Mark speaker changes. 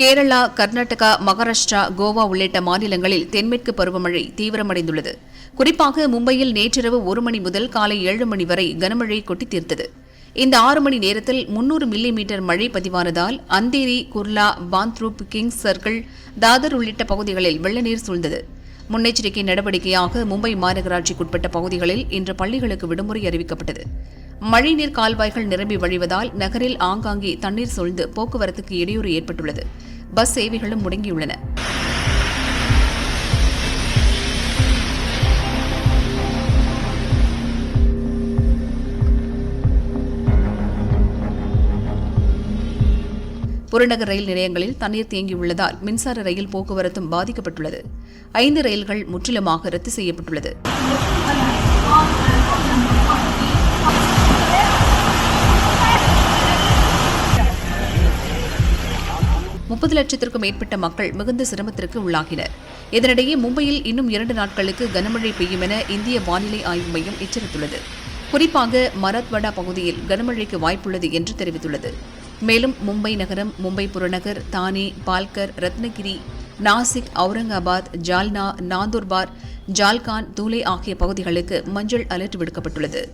Speaker 1: கேரளா கர்நாடகா மகாராஷ்டிரா கோவா உள்ளிட்ட மாநிலங்களில் தென்மேற்கு பருவமழை தீவிரமடைந்துள்ளது. குறிப்பாக மும்பையில் நேற்றிரவு ஒரு மணி முதல் காலை ஏழு மணி வரை கனமழை கொட்டி தீர்த்தது இந்த ஆறு மணி நேரத்தில் முன்னூறு மில்லி மீட்டர் மழை பதிவானதால் அந்தேரி குர்லா பாந்த்ரூப் கிங்ஸ் சர்க்கிள் தாதர் உள்ளிட்ட பகுதிகளில் வெள்ள நீர் சூழ்ந்தது. முன்னெச்சரிக்கை நடவடிக்கையாக மும்பை மாநகராட்சிக்குட்பட்ட பகுதிகளில் இன்று பள்ளிகளுக்கு விடுமுறை அறிவிக்கப்பட்டது. மழைநீர் கால்வாய்கள் நிரம்பி வழிவதால் நகரில் ஆங்காங்கே தண்ணீர் சூழ்ந்து போக்குவரத்துக்கு இடையூறு ஏற்பட்டுள்ளது. பஸ் சேவைகளும் முடங்கியுள்ளன. புறநகர் ரயில் நிலையங்களில் தண்ணீர் தேங்கியுள்ளதால் மின்சார ரயில் போக்குவரத்தும் பாதிக்கப்பட்டுள்ளது. ஐந்து ரயில்கள் முற்றிலுமாக ரத்து செய்யப்பட்டுள்ளது. முப்பது லட்சத்திற்கும் மேற்பட்ட மக்கள் மிகுந்த சிரமத்திற்கு உள்ளாகினர். இதனிடையே மும்பையில் இன்னும் இரண்டு நாட்களுக்கு கனமழை பெய்யும் என இந்திய வானிலை ஆய்வு மையம் எச்சரித்துள்ளது. குறிப்பாக மராத்வாடா பகுதியில் கனமழைக்கு வாய்ப்புள்ளது என்று தெரிவித்துள்ளது. மேலும் மும்பை நகரம் மும்பை புறநகர் தானே பால்கர் ரத்னகிரி நாசிக் அவுரங்காபாத் ஜால்னா நாந்தூர்பார் ஜால்கான் தூலே ஆகிய பகுதிகளுக்கு மஞ்சள் அலர்ட் விடுக்கப்பட்டுள்ளது.